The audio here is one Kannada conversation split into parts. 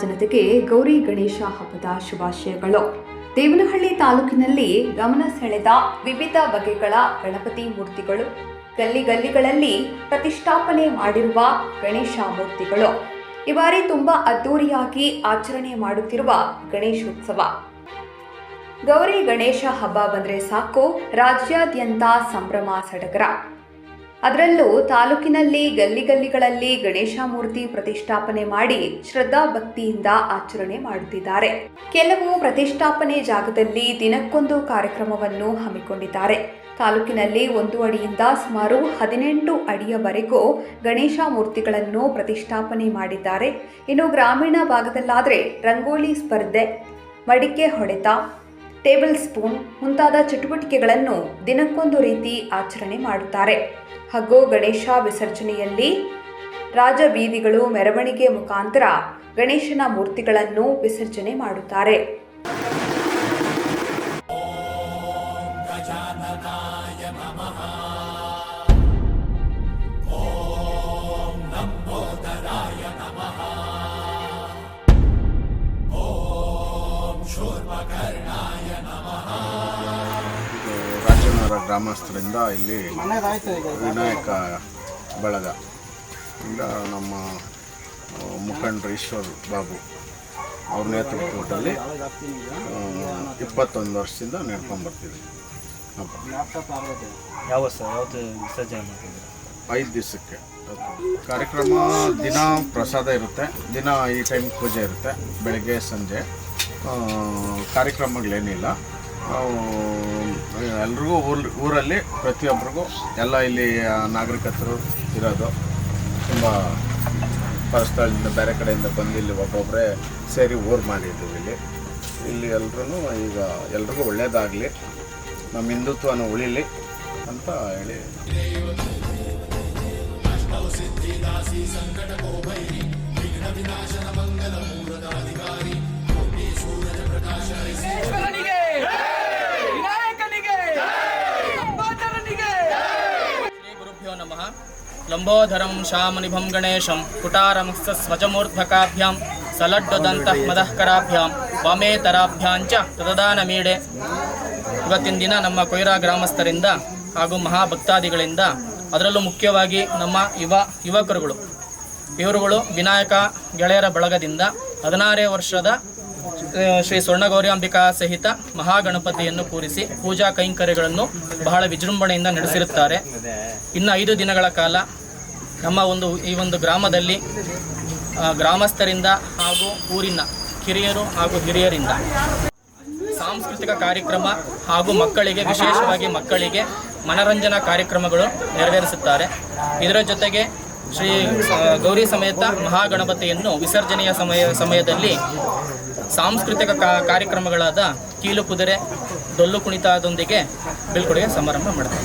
ಜನತೆಗೆ ಗೌರಿ ಗಣೇಶ ಹಬ್ಬದ ಶುಭಾಶಯಗಳು. ದೇವನಹಳ್ಳಿ ತಾಲೂಕಿನಲ್ಲಿ ಗಮನ ಸೆಳೆದ ವಿವಿಧ ಬಗೆಗಳ ಗಣಪತಿ ಮೂರ್ತಿಗಳು, ಗಲ್ಲಿ ಗಲ್ಲಿಗಳಲ್ಲಿ ಪ್ರತಿಷ್ಠಾಪನೆ ಮಾಡಿರುವ ಗಣೇಶ ಮೂರ್ತಿಗಳು. ಈ ಬಾರಿ ತುಂಬಾ ಅದ್ದೂರಿಯಾಗಿ ಆಚರಣೆ ಮಾಡುತ್ತಿರುವ ಗಣೇಶೋತ್ಸವ. ಗೌರಿ ಗಣೇಶ ಹಬ್ಬ ಬಂದರೆ ಸಾಕು, ರಾಜ್ಯಾದ್ಯಂತ ಸಂಭ್ರಮ ಸಡಗರ. ಅದರಲ್ಲೂ ತಾಲೂಕಿನಲ್ಲಿ ಗಲ್ಲಿ ಗಲ್ಲಿಗಳಲ್ಲಿ ಗಣೇಶ ಮೂರ್ತಿ ಪ್ರತಿಷ್ಠಾಪನೆ ಮಾಡಿ ಶ್ರದ್ಧಾ ಭಕ್ತಿಯಿಂದ ಆಚರಣೆ ಮಾಡುತ್ತಿದ್ದಾರೆ. ಕೆಲವು ಪ್ರತಿಷ್ಠಾಪನೆ ಜಾಗದಲ್ಲಿ ದಿನಕ್ಕೊಂದು ಕಾರ್ಯಕ್ರಮವನ್ನು ಹಮ್ಮಿಕೊಂಡಿದ್ದಾರೆ. ತಾಲೂಕಿನಲ್ಲಿ ಒಂದು ಅಡಿಯಿಂದ ಸುಮಾರು ಹದಿನೆಂಟು ಅಡಿಯವರೆಗೂ ಗಣೇಶ ಮೂರ್ತಿಗಳನ್ನು ಪ್ರತಿಷ್ಠಾಪನೆ ಮಾಡಿದ್ದಾರೆ. ಇನ್ನು ಗ್ರಾಮೀಣ ಭಾಗದಲ್ಲಾದರೆ ರಂಗೋಲಿ ಸ್ಪರ್ಧೆ, ಮಡಿಕೆ ಹೊಡೆತ ಟೇಬಲ್ ಸ್ಪೂನ್ ಮುಂತಾದ ಚಟುವಟಿಕೆಗಳನ್ನು ದಿನಕ್ಕೊಂದು ರೀತಿ ಆಚರಣೆ ಮಾಡುತ್ತಾರೆ. ಹಾಗೂ ಗಣೇಶ ವಿಸರ್ಜನೆಯಲ್ಲಿ ರಾಜ ಬೀದಿಗಳು ಮೆರವಣಿಗೆ ಮುಖಾಂತರ ಗಣೇಶನ ಮೂರ್ತಿಗಳನ್ನು ವಿಸರ್ಜನೆ ಮಾಡುತ್ತಾರೆ. ಗ್ರಾಮಸ್ಥರಿಂದ ಇಲ್ಲಿ ವಿನಾಯಕ ಬಳಗ. ಇಲ್ಲ ನಮ್ಮ ಮುಖಂಡರು ಈಶ್ವರ್ ಬಾಬು ಅವ್ರ ನೇತೃತ್ವದಲ್ಲಿ ಇಪ್ಪತ್ತೊಂದು ವರ್ಷದಿಂದ ನಡ್ಕೊಂಡ್ಬರ್ತೀವಿ ಹಬ್ಬ. ಯಾವ ಸರ್ ಯಾವತ್ತು ವಿಸರ್ಜನೆ ಮಾಡ್ತಿದ್ದೀರಾ? ಐದು ದಿವಸಕ್ಕೆ. ಕಾರ್ಯಕ್ರಮ ದಿನ ಪ್ರಸಾದ ಇರುತ್ತೆ. ದಿನ ಈ ಟೈಮ್ ಪೂಜೆ ಇರುತ್ತೆ. ಬೆಳಗ್ಗೆ ಸಂಜೆ. ಕಾರ್ಯಕ್ರಮಗಳೇನಿಲ್ಲ. ಎಲ್ರಿಗೂ ಊರು ಊರಲ್ಲಿ ಪ್ರತಿಯೊಬ್ಬರಿಗೂ ಎಲ್ಲ ಇಲ್ಲಿ ನಾಗರಿಕತರು ಇರೋದು ತುಂಬ ಪರಸ್ಥಳದಿಂದ ಬೇರೆ ಕಡೆಯಿಂದ ಬಂದು ಇಲ್ಲಿ ಒಬ್ಬೊಬ್ಬರೇ ಸೇರಿ ಊರು ಮಾಡಿದ್ದೀವಿ ಇಲ್ಲಿ. ಇಲ್ಲಿ ಎಲ್ಲರೂ ಈಗ ಎಲ್ರಿಗೂ ಒಳ್ಳೆಯದಾಗಲಿ ನಮ್ಮ ಹಿಂದುತ್ವನ ಉಳಿಲಿ ಅಂತ ಹೇಳಿ. ವಿನಾಯಕನಿಗೆ ಲಂಬೋಧರಂ ಶಾಮನಿಭಂ ಗಣೇಶಂ ಕುಟಾರಮಸ್ತ ಸ್ವಜಮೂರ್ಧಕಾಭ್ಯಾಂ ಸಲಡ್ಡದಂತಃ ಮದಃಕರಾಭ್ಯಾಂ ವಾಮೇತರಾಭ್ಯಾಂಚ ತದದಾನ ಮೀಡೆ ಇವತ್ತಿನ ದಿನ ನಮ್ಮ ಕೊಯ್ರಾ ಗ್ರಾಮಸ್ಥರಿಂದ ಹಾಗೂ ಮಹಾಭಕ್ತಾದಿಗಳಿಂದ ಅದರಲ್ಲೂ ಮುಖ್ಯವಾಗಿ ನಮ್ಮ ಯುವ ಯುವಕರುಗಳು. ಇವರುಗಳು ವಿನಾಯಕ ಗೆಳೆಯರ ಬಳಗದಿಂದ ಹದಿನಾರೇ ವರ್ಷದ ಶ್ರೀ ಸ್ವರ್ಣಗೌರಿ ಅಂಬಿಕಾ ಸಹಿತ ಮಹಾಗಣಪತಿಯನ್ನು ಕೂರಿಸಿ ಪೂಜಾ ಕೈಂಕರ್ಯಗಳನ್ನು ಬಹಳ ವಿಜೃಂಭಣೆಯಿಂದ ನಡೆಸಿರುತ್ತಾರೆ. ಇನ್ನು ಐದು ದಿನಗಳ ಕಾಲ ನಮ್ಮ ಒಂದು ಈ ಒಂದು ಗ್ರಾಮದಲ್ಲಿ ಗ್ರಾಮಸ್ಥರಿಂದ ಹಾಗೂ ಊರಿನ ಕಿರಿಯರು ಹಾಗೂ ಹಿರಿಯರಿಂದ ಸಾಂಸ್ಕೃತಿಕ ಕಾರ್ಯಕ್ರಮ ಹಾಗೂ ಮಕ್ಕಳಿಗೆ, ವಿಶೇಷವಾಗಿ ಮಕ್ಕಳಿಗೆ ಮನರಂಜನಾ ಕಾರ್ಯಕ್ರಮಗಳು ನೆರವೇರಿಸುತ್ತಾರೆ. ಇದರ ಜೊತೆಗೆ ಶ್ರೀ ಗೌರಿ ಸಮೇತ ಮಹಾಗಣಪತಿಯನ್ನು ವಿಸರ್ಜನೆಯ ಸಮಯ, ಸಮಯದಲ್ಲಿ ಸಾಂಸ್ಕೃತಿಕ ಕಾರ್ಯಕ್ರಮಗಳಾದ ಕೀಲು ಕುದುರೆ ಡೊಳ್ಳು ಕುಣಿತದೊಂದಿಗೆ ಬೀಳ್ಕೊಡುಗೆ ಸಮಾರಂಭ ಮಾಡ್ತಾರೆ.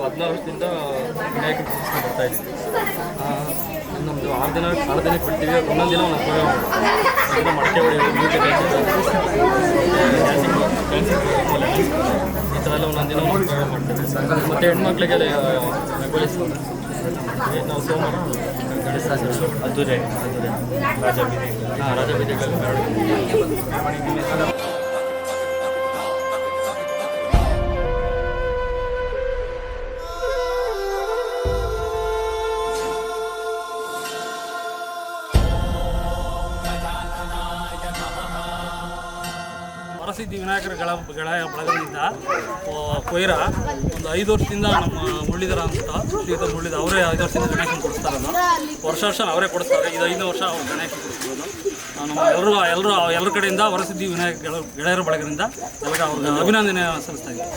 ನಾವು ಹದಿನಾರು ವರ್ಷದಿಂದ ವಿನಾಯಕ ಕೂರಿಸ್ಕೊಂಡು ಬರ್ತಾ ಇದ್ದೀವಿ ನಮ್ಮದು ಆರು ದಿನ ಆರು ದಿನಕ್ಕೆ ಬಿಡ್ತೀವಿ ಒಂದೊಂದು ದಿನ ಒಂದು ಪ್ರೋಗ್ರಾಮ್ ಮಡಕೆ ಹೊಡೆಯೋದು ಮ್ಯೂಸಿಕ್ ಡ್ಯಾನ್ಸಿಂಗ್ ಡ್ಯಾನ್ಸಿಂಗ್ ಈ ಥರ ಎಲ್ಲ ಒಂದೊಂದು ದಿನ ಒಂದು ಪ್ರೋಗ್ರಾಮ್ ಮಾಡ್ತೀವಿ. ಮತ್ತು ಹೆಣ್ಮಕ್ಳಿಗೆ ರಂಗೋಲಿ ಮಾಡ್ತೀವಿ ನಾವು ಸೋಮವಾರ ಗಣೇಶ ಅದ್ದೂರಿ ಅದ್ದೂರಿ ರಾಜಬೀದಿ ಹಾಂ ರಾಜಬೀದಿಗಳಲ್ಲಿ ಮೆರವಣಿಗೆ ವರಸಿದ್ಧಿ ವಿನಾಯಕರ ಗಳ ಗೆಳೆಯ ಬಳಗದಿಂದ ಕೊಯ್ರ ಒಂದು ಐದು ವರ್ಷದಿಂದ ನಮ್ಮ ಮುಳ್ಳಿದರ ಅಂತ ಶ್ರೀಧರ ಮುಳ್ಳಿದ ಅವರೇ ಐದು ವರ್ಷದಿಂದ ಗಣೇಶನ ಕೊಡಿಸ್ತಾರಲ್ಲ ವರ್ಷ ವರ್ಷ ಅವರೇ ಕೊಡಿಸ್ತಾರೆ. ಇದು ಐದು ವರ್ಷ ಅವ್ರು ಗಣೇಶ ಕೊಡಿಸ್ಬೋದು ನಮ್ಮ ಎಲ್ಲರೂ ಎಲ್ಲರೂ ಎಲ್ಲರ ಕಡೆಯಿಂದ ವರಸಿದ್ಧಿ ವಿನಾಯಕ ಗೆಳ- ಗೆಳೆಯರ ಬಳಗದಿಂದ ಎಲ್ಲರಿಗೂ ಅವ್ರಿಗೆ ಅಭಿನಂದನೆ ಸಲ್ಲಿಸ್ತಾ ಇದ್ದೀನಿ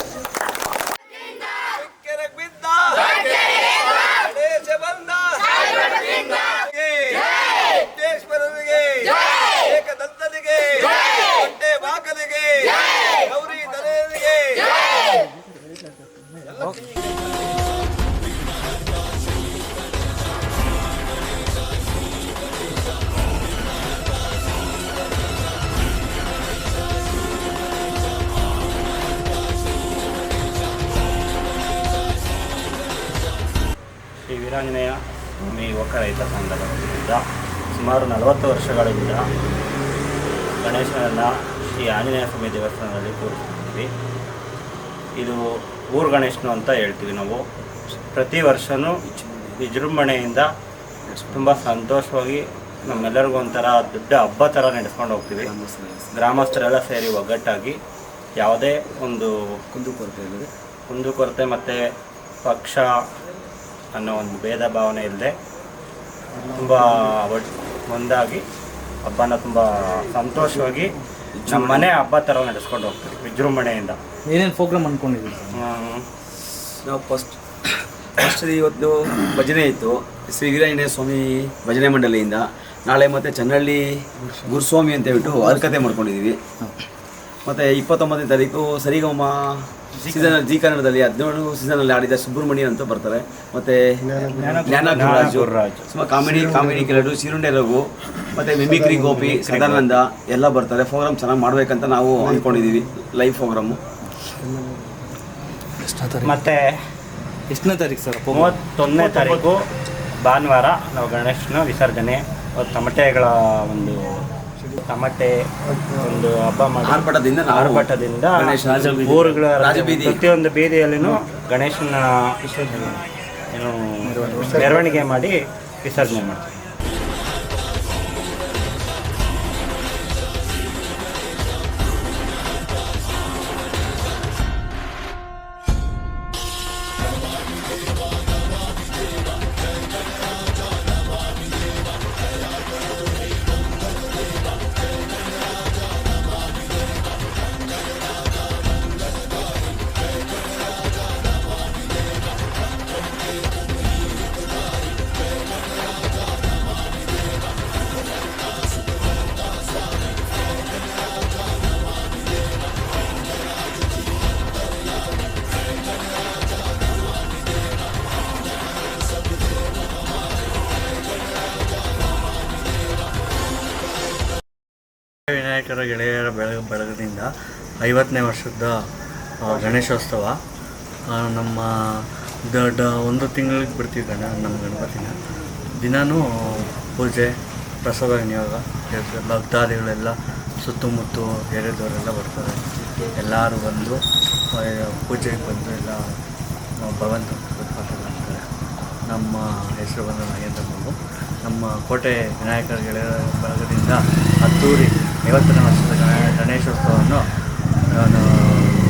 ಶ್ರೀ ವೀರಾಂಜನೇಯ ಸ್ವಾಮಿ ಯುವಕ ರೈತ ಸಂಘದಿಂದ ಸುಮಾರು ನಲವತ್ತು ವರ್ಷಗಳಿಂದ ಗಣೇಶನನ್ನು ಶ್ರೀ ಆಂಜನೇಯ ಸ್ವಾಮಿ ದೇವಸ್ಥಾನದಲ್ಲಿ ಕೂರಿಸ್ತೀವಿ ಇದು ಊರು ಗಣೇಶನು ಅಂತ ಹೇಳ್ತೀವಿ ನಾವು. ಪ್ರತಿ ವರ್ಷವೂ ವಿಜೃಂಭಣೆಯಿಂದ ತುಂಬ ಸಂತೋಷವಾಗಿ ನಮ್ಮೆಲ್ಲರಿಗೂ ಒಂಥರ ದೊಡ್ಡ ಹಬ್ಬ ಥರ ನಡೆಸ್ಕೊಂಡು ಹೋಗ್ತೀವಿ. ಗ್ರಾಮಸ್ಥರೆಲ್ಲ ಸೇರಿ ಒಗ್ಗಟ್ಟಾಗಿ ಯಾವುದೇ ಒಂದು ಕುಂದುಕೊರತೆ ಕುಂದುಕೊರತೆ ಮತ್ತು ಪಕ್ಷ ಅನ್ನೋ ಒಂದು ಭೇದ ಭಾವನೆ ಇಲ್ಲದೆ ತುಂಬ ಒಂದಾಗಿ ಹಬ್ಬನ ತುಂಬ ಸಂತೋಷವಾಗಿ ನಮ್ಮ ಮನೆ ಹಬ್ಬ ಥರ ನಡೆಸ್ಕೊಂಡು ಹೋಗ್ತೀವಿ ವಿಜೃಂಭಣೆಯಿಂದ. ಏನೇನು ಪ್ರೋಗ್ರಾಮ್ ಅಂದ್ಕೊಂಡಿದ್ದೀವಿ. ನಾವು ಫಸ್ಟ್ ಫಸ್ಟ್ ಇವತ್ತು ಭಜನೆ ಇತ್ತು. ಶ್ರೀ ವೀರಾಂಜನೇಯ ಸ್ವಾಮಿ ಭಜನೆ ಮಂಡಳಿಯಿಂದ. ನಾಳೆ ಮತ್ತೆ ಚನ್ನಳ್ಳಿ ಗುರುಸ್ವಾಮಿ ಅಂತ ಹೇಳ್ಬಿಟ್ಟು ಹರಕತೆ ಮಾಡ್ಕೊಂಡಿದ್ದೀವಿ. ಮತ್ತು ಇಪ್ಪತ್ತೊಂಬತ್ತನೇ ತಾರೀಕು ಸರಿಗಮ ಸೀಸನ್ ಜಿ ಕನ್ನಡದಲ್ಲಿ ಹದಿನೇಳು ಸೀಸನಲ್ಲಿ ಆಡಿದ ಸುಬ್ರಹ್ಮಣ್ಯ ಅಂತ ಬರ್ತಾರೆ. ಮತ್ತೆ ಜ್ಞಾನ ಗುರುರಾಜು ಕಾಮಿಡಿ ಕಾಮಿಡಿ ಕೆಲವರು ಶಿರುಂಡೆ ರಘು ಮತ್ತೆ ಮಿಮಿಕ್ರಿ ಗೋಪಿ ಸದಾನಂದ ಎಲ್ಲ ಬರ್ತಾರೆ. ಪ್ರೋಗ್ರಾಮ್ ಚೆನ್ನಾಗಿ ಮಾಡ್ಬೇಕಂತ ನಾವು ಅಂದ್ಕೊಂಡಿದೀವಿ ಲೈವ್ ಪ್ರೋಗ್ರಾಮ್ ಮತ್ತೆ ಎಷ್ಟನೇ ತಾರೀಕು ಸರ್? ಮೂವತ್ತೊಂದನೇ ತಾರೀಕು ಭಾನುವಾರ ನಾವು ಗಣೇಶನ ವಿಸರ್ಜನೆ. ತಮಟೆಗಳ ಒಂದು ತಮಟೆ ಒಂದು ಹಬ್ಬ ಮಾಡಿ ಆರ್ಭಟದಿಂದ ನಾವು ಆರ್ಭಟದಿಂದ ಗಣೇಶನ ಊರುಗಳ ರಾಜಬೀದಿ. ಪ್ರತಿಯೊಂದು ಬೀದಿಯಲ್ಲಿನೂ ಗಣೇಶನ ಏನು ಮೆರವಣಿಗೆ ಮಾಡಿ ವಿಸರ್ಜನೆ ಮಾಡ್ತೀವಿ ವಿನಾಯಕರ ಗೆಳೆಯರ ಬೆಳಗ, ಬೆಳಗದಿಂದ ಐವತ್ತನೇ ವರ್ಷದ ಗಣೇಶೋತ್ಸವ. ನಮ್ಮ ದೊಡ್ಡ ಒಂದು ತಿಂಗಳಿಗೆ ಬಿಡ್ತೀವಿ ಗಣ ನಮ್ಮ ಗಣಪತಿನ. ದಿನಾನೂ ಪೂಜೆ, ಪ್ರಸಾದ ವಿನಿಯೋಗ ಭಕ್ತಾದಿಗಳೆಲ್ಲ ಸುತ್ತಮುತ್ತ ಎರೆದವರೆಲ್ಲ ಬರ್ತಾರೆ. ಎಲ್ಲರೂ ಬಂದು ಪೂಜೆಗೆ ಬಂದು ಎಲ್ಲ ಭಗವಂತ ಮಾಡ್ತಾರೆ. ನಮ್ಮ ಹೆಸರು ಬಂದ ನಾಗೇಂದ್ರ ಬಾಬು ನಮ್ಮ ಕೋಟೆ ವಿನಾಯಕರ ಗೆಳೆಯರ ಬಳಗದಿಂದ ಹತ್ತೂರಿ ಐವತ್ತನೇ ವರ್ಷದ ಗಣ ಗಣೇಶೋತ್ಸವವನ್ನು ನಾನು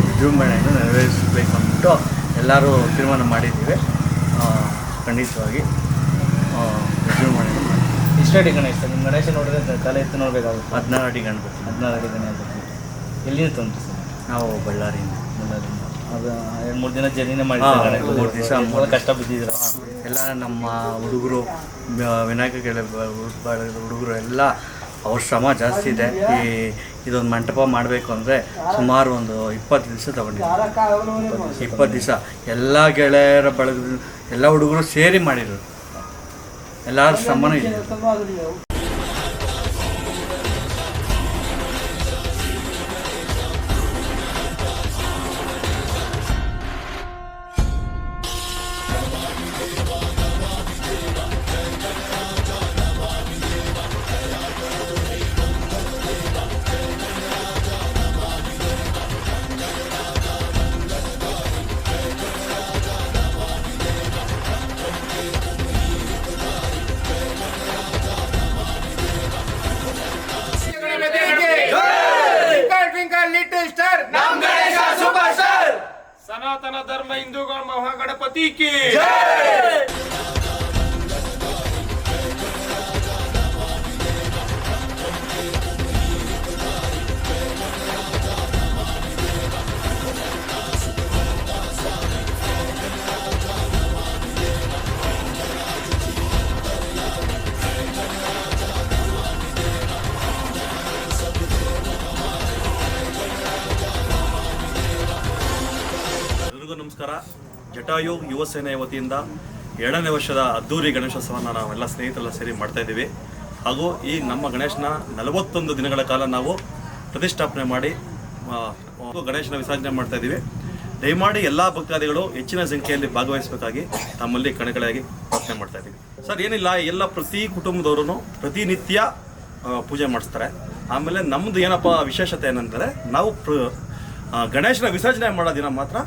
ವಿಜೃಂಭಣೆಯನ್ನು ನೆರವೇರಿಸಬೇಕು ಅಂದ್ಬಿಟ್ಟು ಎಲ್ಲರೂ ತೀರ್ಮಾನ ಮಾಡಿದ್ದೀವಿ. ಖಂಡಿತವಾಗಿ ವಿಜೃಂಭಣೆಯನ್ನು ಮಾಡಿ ಇಷ್ಟಡಿ ಗಣೇಶ ನಿಮ್ಮ ಗಣೇಶ ನೋಡಿದ್ರೆ ತಲೆ ಎತ್ತು ನೋಡಬೇಕಾಗುತ್ತೆ. ಹದಿನಾರು ಅಡಿ ಗಣಪತಿ. ಹದಿನಾರು ಅಡಿ ಗಣಪತಿ. ಎಲ್ಲಿಂದ ತಂತು ಸರ್? ನಾವು ಬಳ್ಳಾರಿಯಿಂದ. ಬಳ್ಳಾರಿಯಿಂದ. ಅದು ಎರಡು ಮೂರು ದಿನ ಜರ್ನಿನೇ ಮಾಡಿದ್ದಾರೆ? ಮೂರು ದಿವಸ ಭಾಳ ಕಷ್ಟ ಬಿದ್ದಿದ್ರ ಎಲ್ಲ ನಮ್ಮ ಹುಡುಗರು ವಿನಾಯಕ ಕೆಳ ಹುಡುಗರು ಎಲ್ಲ ಅವ್ರ ಶ್ರಮ ಜಾಸ್ತಿ ಇದೆ. ಈ ಇದೊಂದು ಮಂಟಪ ಮಾಡಬೇಕು ಅಂದರೆ ಸುಮಾರು ಒಂದು ಇಪ್ಪತ್ತು ದಿವಸ ತಗೊಂಡಿದ್ದೀವಿ ಇಪ್ಪತ್ತು ದಿವಸ. ಎಲ್ಲ ಗೆಳೆಯರ ಬಳಗ ಎಲ್ಲ ಹುಡುಗರು ಸೇರಿ ಮಾಡಿರೋದು. ಎಲ್ಲರ ಶ್ರಮನೂ ಇದೆ. सनातन धर्म हिंदूगण महागणपति की। ಜಟಾಯು ಯುವ ಸೇನೆಯ ವತಿಯಿಂದ ಎರಡನೇ ವರ್ಷದ ಅದ್ದೂರಿ ಗಣೇಶೋತ್ಸವನ ನಾವೆಲ್ಲ ಸ್ನೇಹಿತರೆಲ್ಲ ಸೇರಿ ಮಾಡ್ತಾ ಇದ್ದೀವಿ. ಹಾಗೂ ಈ ನಮ್ಮ ಗಣೇಶನ ನಲವತ್ತೊಂದು ದಿನಗಳ ಕಾಲ ನಾವು ಪ್ರತಿಷ್ಠಾಪನೆ ಮಾಡಿ ಗಣೇಶನ ವಿಸರ್ಜನೆ ಮಾಡ್ತಾ ಇದ್ದೀವಿ. ದಯಮಾಡಿ ಎಲ್ಲ ಭಕ್ತಾದಿಗಳು ಹೆಚ್ಚಿನ ಸಂಖ್ಯೆಯಲ್ಲಿ ಭಾಗವಹಿಸಬೇಕಾಗಿ ತಮ್ಮಲ್ಲಿ ಕಣಗಳಾಗಿ ಪ್ರಾರ್ಥನೆ ಮಾಡ್ತಾ ಇದ್ದೀವಿ. ಸರ್, ಏನಿಲ್ಲ ಎಲ್ಲ ಪ್ರತಿ ಕುಟುಂಬದವರು ಪ್ರತಿನಿತ್ಯ ಪೂಜೆ ಮಾಡಿಸ್ತಾರೆ. ಆಮೇಲೆ ನಮ್ಮದು ಏನಪ್ಪ ವಿಶೇಷತೆ ಏನಂದರೆ, ನಾವು ಗಣೇಶನ ವಿಸರ್ಜನೆ ಮಾಡೋ ದಿನ ಮಾತ್ರ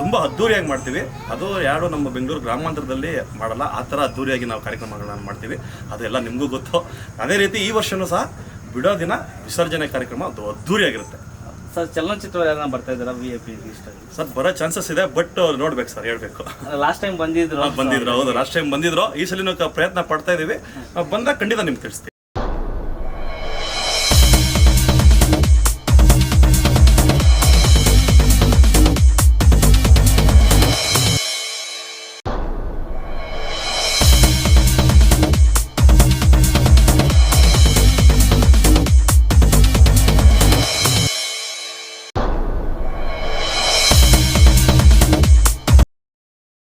ತುಂಬ ಅದ್ದೂರಿಯಾಗಿ ಮಾಡ್ತೀವಿ. ಅದು ಯಾರು ನಮ್ಮ ಬೆಂಗಳೂರು ಗ್ರಾಮಾಂತರದಲ್ಲಿ ಮಾಡಲ್ಲ. ಆ ಥರ ಅದ್ದೂರಿಯಾಗಿ ನಾವು ಕಾರ್ಯಕ್ರಮಗಳನ್ನು ಮಾಡ್ತೀವಿ. ಅದೆಲ್ಲ ನಿಮಗೂ ಗೊತ್ತು. ಅದೇ ರೀತಿ ಈ ವರ್ಷವೂ ಸಹ ಬಿಡೋ ದಿನ ವಿಸರ್ಜನೆ ಕಾರ್ಯಕ್ರಮ ಅದು ಅದ್ದೂರಿಯಾಗಿರುತ್ತೆ. ಸರ್ ಚಲನಚಿತ್ರ ಯಾರನ್ನ ಬರ್ತಾ ಇದ್ದಾರಾ? ವಿ ಎ ಪಿ ಸರ್ ಬರೋ ಚಾನ್ಸಸ್ ಇದೆ ಬಟ್ ನೋಡ್ಬೇಕು ಸರ್ ಹೇಳ್ಬೇಕು. ಲಾಸ್ಟ್ ಟೈಮ್ ಬಂದಿದ್ರು. ಬಂದಿದ್ರು ಹೌದು. ಲಾಸ್ಟ್ ಟೈಮ್ ಬಂದಿದ್ರು. ಈ ಸಲ ಪ್ರಯತ್ನ ಪಡ್ತಾ ಇದೀವಿ ಬಂದಾಗ ಖಂಡಿತ ನಿಮ್ಗೆ ತಿಳಿಸ್ತೀವಿ.